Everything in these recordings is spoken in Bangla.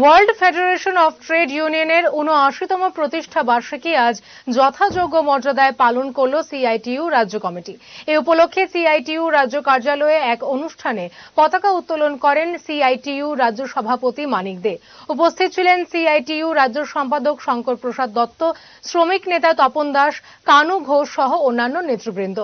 ওয়ার্ল্ড ফেডারেশন অফ ট্রেড ইউনিয়নের উনআশিতম প্রতিষ্ঠা বার্ষিকী আজ যথাযোগ্য মর্যাদায় পালন করল সিআইটিইউ রাজ্য কমিটি। এ উপলক্ষে সিআইটিইউ রাজ্য কার্যালয়ে এক অনুষ্ঠানে পতাকা উত্তোলন করেন সিআইটিইউ রাজ্য সভাপতি মানিক দে। উপস্থিত ছিলেন সিআইটিইউ রাজ্য সম্পাদক শঙ্কর প্রসাদ দত্ত, শ্রমিক নেতা তপন দাস, কানু ঘোষ সহ অন্যান্য নেতৃবৃন্দ।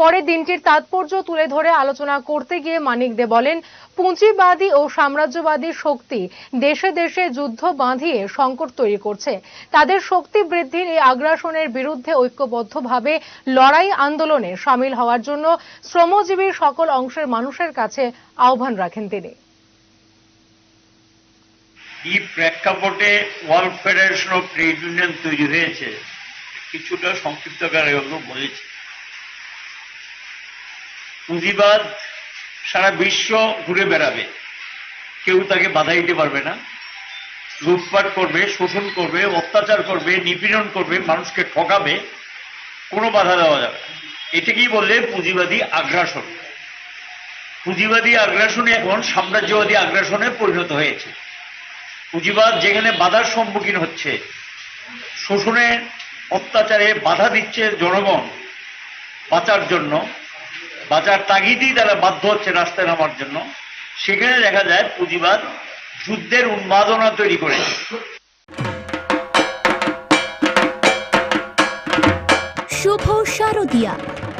পরে দিনটির তাৎপর্য তুলে ধরে আলোচনা করতে গিয়ে মানিক দে বলেন, পুঁজিবাদী ও সাম্রাজ্যবাদী শক্তি দেশে দেশে যুদ্ধ বাঁধিয়ে সংকট তৈরি করছে। তাদের শক্তি বৃদ্ধির এই আগ্রাসনের বিরুদ্ধে ঐক্যবদ্ধভাবে লড়াই আন্দোলনে সামিল হওয়ার জন্য শ্রমজীবী সকল অংশের মানুষের কাছে আহ্বান রাখেন তিনি। কি প্রেক্ষাপটে world federation of trade union তৈরি হয়েছে। কিছুটা সংক্ষিপ্ত আকারে আমরা পুঁজিবাদ সারা বিশ্ব ঘুরে বেড়াবে। কেউ তাকে বাধা দিতে পারবে না। লুটপাট করবে, শোষণ করবে, অত্যাচার করবে, নিপীড়ন করবে, মানুষকে ঠকাবে, কোনো বাধা দেওয়া যাবে এটাকেই বললে পুঁজিবাদী আগ্রাসন। পুঁজিবাদী আগ্রাসনে এখন সাম্রাজ্যবাদী আগ্রাসনে পরিণত হয়েছে। পুঁজিবাদ যেখানে বাধার সম্মুখীন হচ্ছে, শোষণে, অত্যাচারে বাধা দিচ্ছে জনগণ বাঁচার জন্য, বাঁচার তাগিদেই তারা বাধ্য হচ্ছে রাস্তায় নামার জন্য। সেখানে দেখা যায় পুঁজিবাদ যুদ্ধের উন্মাদনা তৈরি করেছে। শুভ শারদিয়া।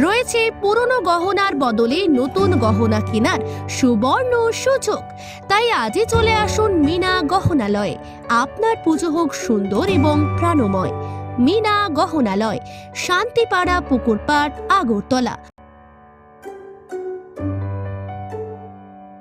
রয়েছে পুরনো গহনার বদলে নতুন গহনা কেনার সুবর্ণ সুযোগ। তাই আজই চলে আসুন মিনা গহনালয়ে। আপনার পুজো হোক সুন্দর এবং প্রাণময়। মিনা গহনালয়, শান্তিপাড়া পুকুরপাড়, আগরতলা।